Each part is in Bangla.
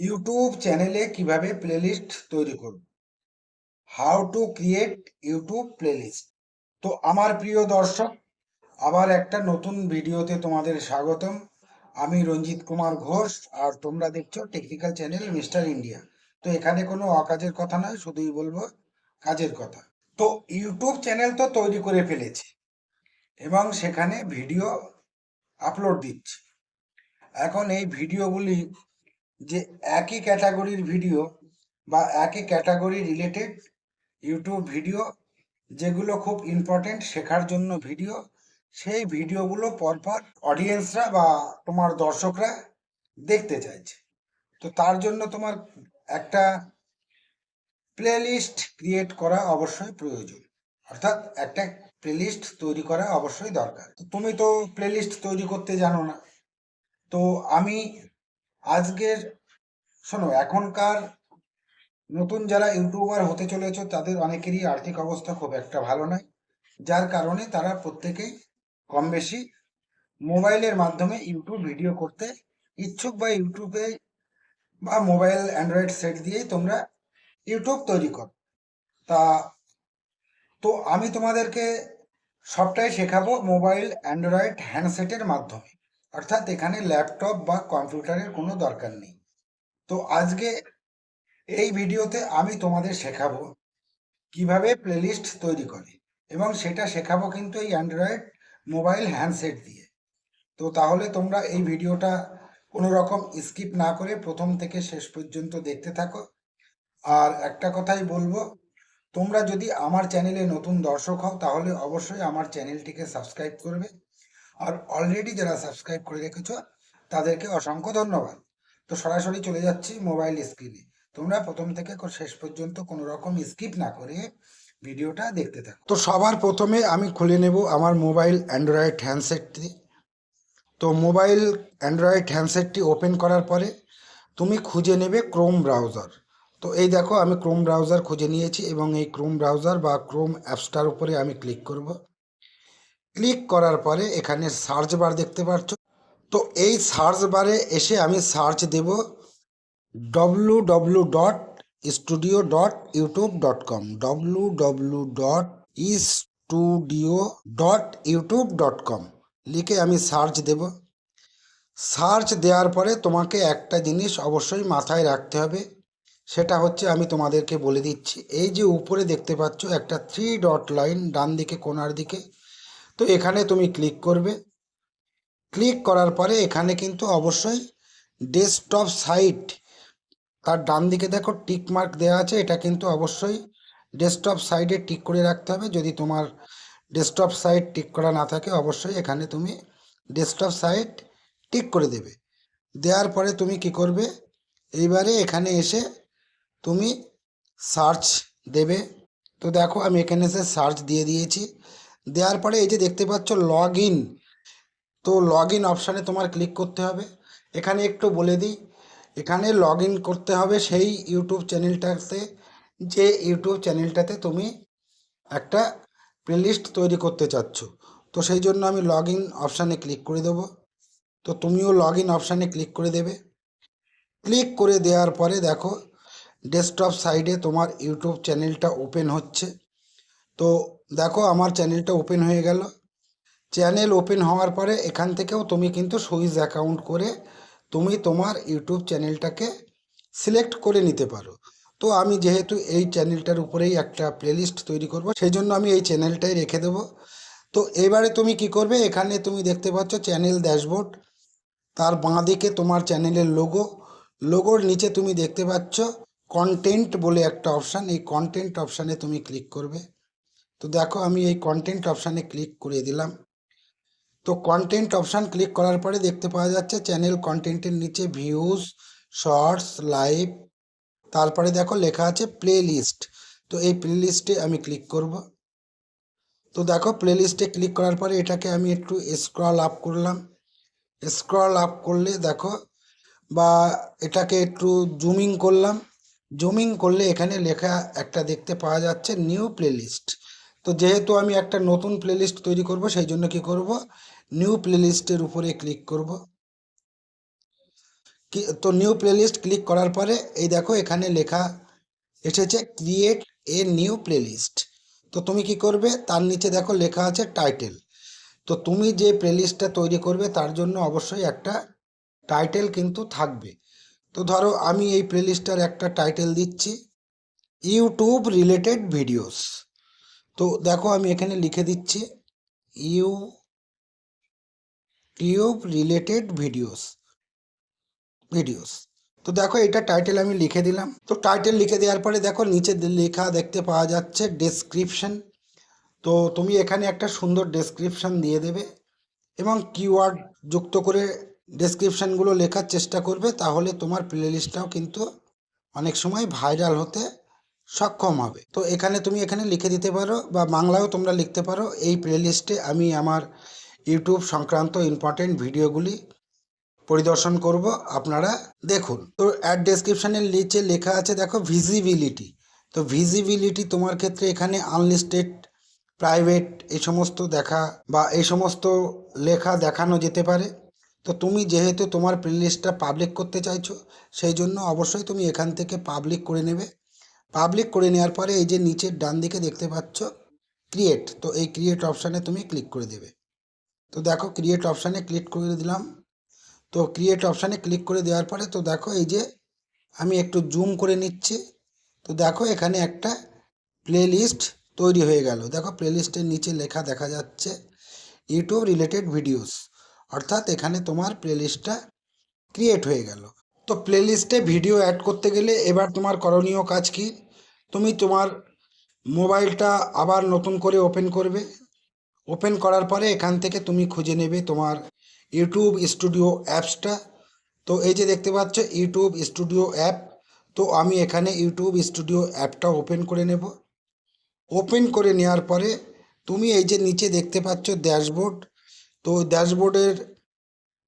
ইউটিউব চ্যানেলে কীভাবে প্লেলিস্ট তৈরি করব? How to create YouTube playlist তো আমার প্রিয় দর্শক, আবার একটা নতুন ভিডিওতে তোমাদের স্বাগতম। আমি রঞ্জিত কুমার ঘোষ, আর তোমরা দেখছ টেকনিক্যাল চ্যানেল মিস্টার ইন্ডিয়া তো এখানে কোনো অকাজের কথা নয়, শুধুই বলব কাজের কথা। তো ইউটিউব চ্যানেল তো তৈরি করে ফেলেছি, এবং সেখানে ভিডিও আপলোড দিচ্ছি। এখন এই ভিডিওগুলি যে একই ক্যাটাগরির ভিডিও বা একই ক্যাটাগরি রিলেটেড ইউটিউব ভিডিও যেগুলো খুব ইম্পর্টেন্ট শেখার জন্য ভিডিও সেই ভিডিওগুলো পরপর অডিয়েন্সরা বা তোমার দর্শকরা দেখতে চাইছে। তো তার জন্য তোমার একটা প্লেলিস্ট ক্রিয়েট করা অবশ্যই প্রয়োজন। অর্থাৎ একটা প্লেলিস্ট তৈরি করা অবশ্যই দরকার। তুমি তো প্লেলিস্ট তৈরি করতে জানো না। তো আমি আজকের, শোনো, এখনকার নতুন যারা ইউটিউবার হতে চলেছে, তাদের অনেকেরই আর্থিক অবস্থা খুব একটা ভালো নয়। যার কারণে তারা প্রত্যেকেই কম বেশি মোবাইলের মাধ্যমে ইউটিউব ভিডিও করতে ইচ্ছুক বা ইউটিউবে বা মোবাইল, অ্যান্ড্রয়েড সেট দিয়েই তোমরা ইউটিউব তৈরি কর। তা, তো আমি তোমাদেরকে সবটাই শেখাবো মোবাইল, অ্যান্ড্রয়েড হ্যান্ডসেটের মাধ্যমে। অর্থাৎ এখানে ল্যাপটপ বা কম্পিউটারের কোনো দরকার নেই। তো আজকে এই ভিডিওতে আমি তোমাদের শেখাবো কীভাবে প্লেলিস্ট তৈরি করে এবং সেটা শেখাবো কিন্তু এই অ্যান্ড্রয়েড মোবাইল হ্যান্ডসেট দিয়ে। তো তাহলে তোমরা এই ভিডিওটা কোনো রকম স্কিপ না করে প্রথম থেকে শেষ পর্যন্ত দেখতে থাকো। আর একটা কথাই বলব, তোমরা যদি আমার চ্যানেলে নতুন দর্শক হও তাহলে অবশ্যই আমার চ্যানেলটিকে সাবস্ক্রাইব করবে। আর অলরেডি যারা সাবস্ক্রাইব করে রেখেছো, তাদেরকে অসংখ্য ধন্যবাদ। তো সরাসরি চলে যাচ্ছি মোবাইল স্ক্রিনে তোমরা প্রথম থেকে শেষ পর্যন্ত কোনো রকম স্কিপ না করে ভিডিওটা দেখতে থাকো। তো সবার প্রথমে আমি খুলে নেব আমার মোবাইল অ্যান্ড্রয়েড হ্যান্ডসেটটি তো মোবাইল অ্যান্ড্রয়েড হ্যান্ডসেটটি ওপেন করার পরে তুমি খুঁজে নেবে ক্রোম ব্রাউজার তো এই দেখো, আমি ক্রোম ব্রাউজার খুঁজে নিয়েছি এবং এই ক্রোম ব্রাউজার বা ক্রোম অ্যাপসটার উপরে আমি ক্লিক করব। ক্লিক করার পরে এখানে সার্চ বার দেখতে পাচ্ছ। তো এই সার্চ বারে এসে আমি সার্চ দেব W W dot studio dot YouTube dot com W W dot studio dot YouTube dot com লিখে আমি সার্চ দেব। সার্চ দেওয়ার পরে তোমাকে একটা জিনিস অবশ্যই মাথায় রাখতে হবে, সেটা হচ্ছে আমি তোমাদেরকে বলে দিচ্ছি, এই যে উপরে দেখতে পাচ্ছ একটা থ্রি ডট লাইন ডান দিকে, কোনার দিকে তো এখানে তুমি ক্লিক করবে। ক্লিক করার পরে এখানে কিন্তু অবশ্যই ডেস্কটপ সাইট তার ডান দিকে দেখো টিক মার্ক দেওয়া আছে, এটা কিন্তু অবশ্যই ডেস্কটপ সাইডে টিক করে রাখতে হবে। যদি তোমার ডেস্কটপ সাইট টিক করা না থাকে, অবশ্যই এখানে তুমি ডেস্কটপ সাইট টিক করে দেবে। দেওয়ার পরে তুমি কি করবে? এইবারে এখানে এসে তুমি সার্চ দেবে। তো দেখো আমি এখানে এসে সার্চ দিয়ে দিয়েছি। দেওয়ার পরে এই যে দেখতে পাচ্ছ লগ ইন তো লগ ইন অপশানে তোমার ক্লিক করতে হবে। এখানে একটু বলে দিই, এখানে লগ ইন করতে হবে সেই ইউটিউব চ্যানেলটাতে যে ইউটিউব চ্যানেলটাতে তুমি একটা প্লেলিস্ট তৈরি করতে চাচ্ছ। তো সেই জন্য আমি লগ ইন অপশানে ক্লিক করে দেবো। তো তুমিও লগ ইন অপশানে ক্লিক করে দেবে। ক্লিক করে দেওয়ার পরে দেখো ডেস্কটপ সাইডে তোমার ইউটিউব চ্যানেলটা ওপেন হচ্ছে। তো দেখো আমার চ্যানেলটা ওপেন হয়ে গেল। চ্যানেল ওপেন হওয়ার পরে এখান থেকেও তুমি কিন্তু সুইচ অ্যাকাউন্ট করে তুমি তোমার ইউটিউব চ্যানেলটাকে সিলেক্ট করে নিতে পারো। তো আমি যেহেতু এই চ্যানেলটার উপরেই একটা প্লেলিস্ট তৈরি করব, সেই জন্য আমি এই চ্যানেলটাই রেখে দেবো। তো এবারে তুমি কি করবে, এখানে তুমি দেখতে পাচ্ছ চ্যানেল ড্যাশবোর্ড, তার বাঁ দিকে তোমার চ্যানেলের লোগো। লোগোর নিচে তুমি দেখতে পাচ্ছ কন্টেন্ট বলে একটা অপশান এই কন্টেন্ট অপশানে তুমি ক্লিক করবে। তো দেখো আমি এই কন্টেন্ট অপশানে ক্লিক করে দিলাম। তো কন্টেন্ট অপশান ক্লিক করার পরে দেখতে পাওয়া যাচ্ছে চ্যানেল কন্টেন্টের নিচে ভিউজ শর্টস লাইভ তারপরে দেখো লেখা আছে প্লে লিস্ট তো এই প্লে লিস্টে আমি ক্লিক করব। তো দেখো প্লে লিস্টে ক্লিক করার পরে এটাকে আমি একটু স্ক্রল আপ করলাম। স্ক্রল আপ করলে দেখো বা এটাকে একটু জুমিং করলাম। জুমিং করলে এখানে লেখা একটা দেখতে পাওয়া যাচ্ছে নিউ প্লেলিস্ট তো যেহেতু আমি একটা নতুন প্লেলিস্ট তৈরি করব, সেই জন্য কি করব? নিউ প্লেলিস্টের উপরে ক্লিক করব। তো নিউ প্লেলিস্ট ক্লিক করার পরে, এই দেখো এখানে লেখা এসেছে ক্রিয়েট এ নিউ প্লেলিস্ট তো তুমি কি করবে? তার নিচে দেখো লেখা আছে টাইটেল তো তুমি যে প্লেলিস্টটা তৈরি করবে, তার জন্য অবশ্যই একটা টাইটেল কিন্তু থাকবে। তো ধরো আমি এই প্লেলিস্টটার একটা টাইটেল দিচ্ছি ইউটিউব রিলেটেড ভিডিওস তো দেখো আমি এখানে লিখে দিচ্ছি YouTube related videos videos তো দেখো এটা টাইটেল আমি লিখে দিলাম। তো টাইটেল লিখে দেওয়ার পরে দেখো নিচে লেখা দেখতে পাওয়া যাচ্ছে ডেসক্রিপশন তো তুমি এখানে একটা সুন্দর ডেসক্রিপশন দিয়ে দেবে এবং কিওয়ার্ড যুক্ত করে ডেসক্রিপশনগুলো লেখার চেষ্টা করবে, তাহলে তোমার প্লেলিস্টটাও কিন্তু অনেক সময় ভাইরাল হতে সক্ষম হবে। তো এখানে তুমি এখানে লিখে দিতে পারো বা বাংলায়ও তোমরা লিখতে পারো। এই প্লেলিস্টে আমি আমার ইউটিউব সংক্রান্ত ইম্পর্টেন্ট ভিডিওগুলি পরিদর্শন করব। আপনারা দেখুন। তো অ্যাড ডেসক্রিপশনের নিচে লেখা আছে, দেখো ভিজিবিলিটি তো ভিজিবিলিটি তোমার ক্ষেত্রে এখানে আনলিস্টেড প্রাইভেট এই সমস্ত দেখা বা এই সমস্ত লেখা দেখানো যেতে পারে। তো তুমি যেহেতু তোমার প্লেলিস্টটা পাবলিক করতে চাইছো, সেই জন্য অবশ্যই তুমি এখান থেকে পাবলিক করে নেবে। পাবলিক করে নেওয়ার পরে এই যে নিচের ডান দিকে দেখতে পাচ্ছ ক্রিয়েট তো এই ক্রিয়েট অপশানে তুমি ক্লিক করে দেবে। তো দেখো ক্রিয়েট অপশানে ক্লিক করে দিলাম। তো ক্রিয়েট অপশানে ক্লিক করে দেওয়ার পরে তো দেখো এই যে আমি একটু জুম করে নিচ্ছি। তো দেখো এখানে একটা প্লেলিস্ট তৈরি হয়ে গেল। দেখো প্লেলিস্টের নিচে লেখা দেখা যাচ্ছে ইউটিউব রিলেটেড ভিডিওস অর্থাৎ এখানে তোমার প্লেলিস্টটা ক্রিয়েট হয়ে গেল। তো প্লেলিস্টে ভিডিও অ্যাড করতে গেলে এবার তোমার করণীয় কাজ কি? তুমি তোমার মোবাইলটা আবার নতুন করে ওপেন করবে। ওপেন করার পরে এখান থেকে তুমি খুঁজে নেবে তোমার ইউটিউব স্টুডিও অ্যাপসটা তো এই যে দেখতে পাচ্ছ ইউটিউব স্টুডিও অ্যাপ তো আমি এখানে ইউটিউব স্টুডিও অ্যাপটা ওপেন করে নেব। ওপেন করে নেওয়ার পরে তুমি এই যে নিচে দেখতে পাচ্ছ ড্যাশবোর্ড তো ড্যাশবোর্ডের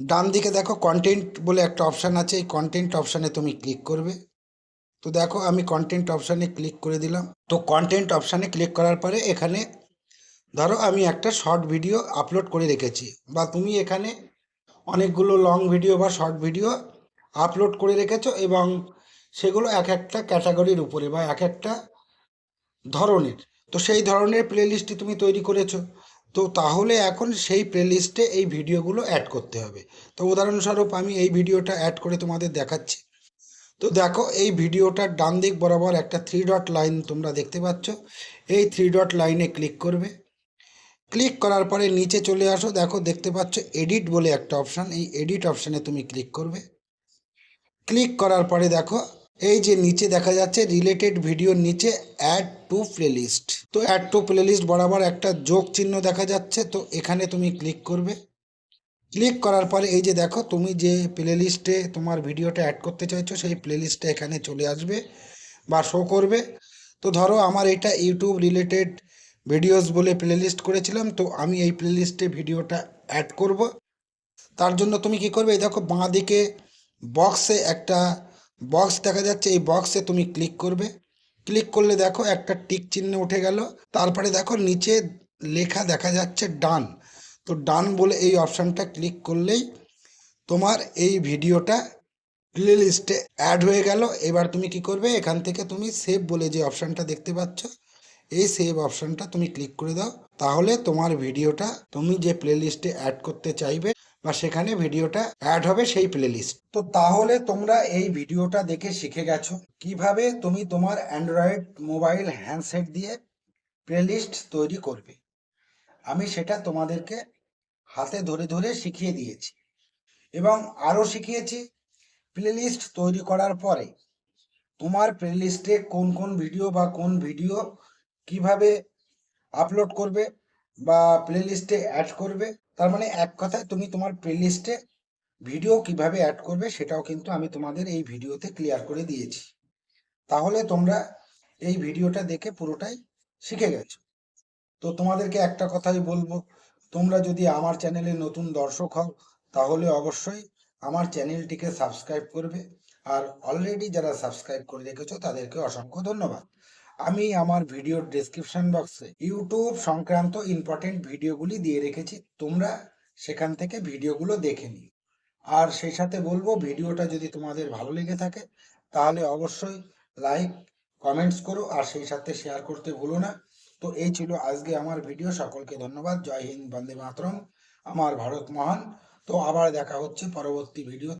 ডান দিকে দেখো কন্টেন্ট বলে একটা অপশান আছে। এই কন্টেন্ট অপশানে তুমি ক্লিক করবে। তো দেখো আমি কন্টেন্ট অপশানে ক্লিক করে দিলাম। তো কন্টেন্ট অপশানে ক্লিক করার পরে এখানে ধরো আমি একটা শর্ট ভিডিও আপলোড করে রেখেছি বা তুমি এখানে অনেকগুলো লং ভিডিও বা শর্ট ভিডিও আপলোড করে রেখেছো এবং সেগুলো এক একটা ক্যাটাগরির উপরে বা এক একটা ধরনের। তো সেই ধরনের প্লেলিস্টটি তুমি তৈরি করেছ। তো তাহলে এখন সেই প্লেলিস্টে এই ভিডিওগুলো অ্যাড করতে হবে। তো উদাহরণস্বরূপ আমি এই ভিডিওটা অ্যাড করে তোমাদের দেখাচ্ছি। তো দেখো, এই ভিডিওটার ডান দিক বরাবর একটা থ্রি ডট লাইন তোমরা দেখতে পাচ্ছ। এই থ্রি ডট লাইনে ক্লিক করবে। ক্লিক করার পরে নিচে চলে আসো। দেখো, দেখতে পাচ্ছ এডিট বলে একটা অপশান এই এডিট অপশানে তুমি ক্লিক করবে। ক্লিক করার পরে দেখো, এই যে নিচে দেখা যাচ্ছে রিলেটেড ভিডিওর নিচে অ্যাড টু প্লেলিস্ট তো অ্যাড টু প্লেলিস্ট বরাবর একটা যোগ চিহ্ন দেখা যাচ্ছে। তো এখানে তুমি ক্লিক করবে। ক্লিক করার পরে এই যে দেখো, তুমি যে প্লেলিস্টে তোমার ভিডিওটা অ্যাড করতে চাইছো, সেই প্লেলিস্টটা এখানে চলে আসবে বা শো করবে। তো ধরো আমার এটা ইউটিউব রিলেটেড ভিডিওস বলে প্লেলিস্ট করেছিলাম, তো আমি এই প্লেলিস্টে ভিডিওটা অ্যাড করব। তার জন্য তুমি কি করবে, এই দেখো বাঁ দিকে বক্সে একটা বক্স দেখা যাচ্ছে, এই বক্সে তুমি ক্লিক করবে। ক্লিক করলে দেখো একটা টিক চিহ্ন উঠে গেল। তারপরে দেখো নিচে লেখা দেখা যাচ্ছে ডান তো ডান বলে এই অপশানটা ক্লিক করলেই তোমার এই ভিডিওটা প্লে লিস্টে অ্যাড হয়ে গেল। এবার তুমি কি করবে? এখান থেকে তুমি সেভ বলে যে অপশানটা দেখতে পাচ্ছ, এই সেভ অপশানটা তুমি ক্লিক করে দাও। তাহলে তোমার ভিডিওটা তুমি যে প্লে লিস্টে অ্যাড করতে চাইবে বা সেখানে ভিডিওটা অ্যাড হবে সেই প্লেলিস্ট। তো তাহলে তোমরা এই ভিডিওটা দেখে শিখে গেছো কীভাবে তুমি তোমার অ্যান্ড্রয়েড মোবাইল হ্যান্ডসেট দিয়ে প্লেলিস্ট তৈরি করবে। আমি সেটা তোমাদেরকে হাতে ধরে ধরে শিখিয়ে দিয়েছি। এবং আরও শিখিয়েছি প্লেলিস্ট তৈরি করার পরে তোমার প্লেলিস্টে কোন কোন ভিডিও বা কোন ভিডিও কীভাবে আপলোড করবে বা প্লেলিস্টে অ্যাড করবে, তার মানে এক কথায় তুমি তোমার প্লেলিস্টে ভিডিও কীভাবে অ্যাড করবে সেটাও কিন্তু আমি তোমাদের এই ভিডিওতে ক্লিয়ার করে দিয়েছি। তাহলে তোমরা এই ভিডিওটা দেখে পুরোটাই শিখে গেছো। তো তোমাদেরকে একটা কথাই বলব তোমরা যদি আমার চ্যানেলে নতুন দর্শক হও, তাহলে অবশ্যই আমার চ্যানেলটিকে সাবস্ক্রাইব করবে। আর অলরেডি যারা সাবস্ক্রাইব করে রেখেছো, তাদেরকে অসংখ্য ধন্যবাদ। আমি আমার ভিডিওর ডেসক্রিপশন বক্সে ইউটিউব সংক্রান্ত ইম্পর্টেন্ট ভিডিওগুলি দিয়ে রেখেছি। তোমরা সেখান থেকে ভিডিওগুলো দেখে নিও। আর সেই সাথে বলব ভিডিওটা যদি তোমাদের ভালো লেগে থাকে, তাহলে অবশ্যই লাইক কমেন্টস করো। আর সেই সাথে শেয়ার করতে ভুলো না। তো এই ছিল আজকে আমার ভিডিও সকলকে ধন্যবাদ। জয় হিন্দ, বন্দে মাতরম। আমার ভারত মহান। তো আবার দেখা হচ্ছে পরবর্তী ভিডিও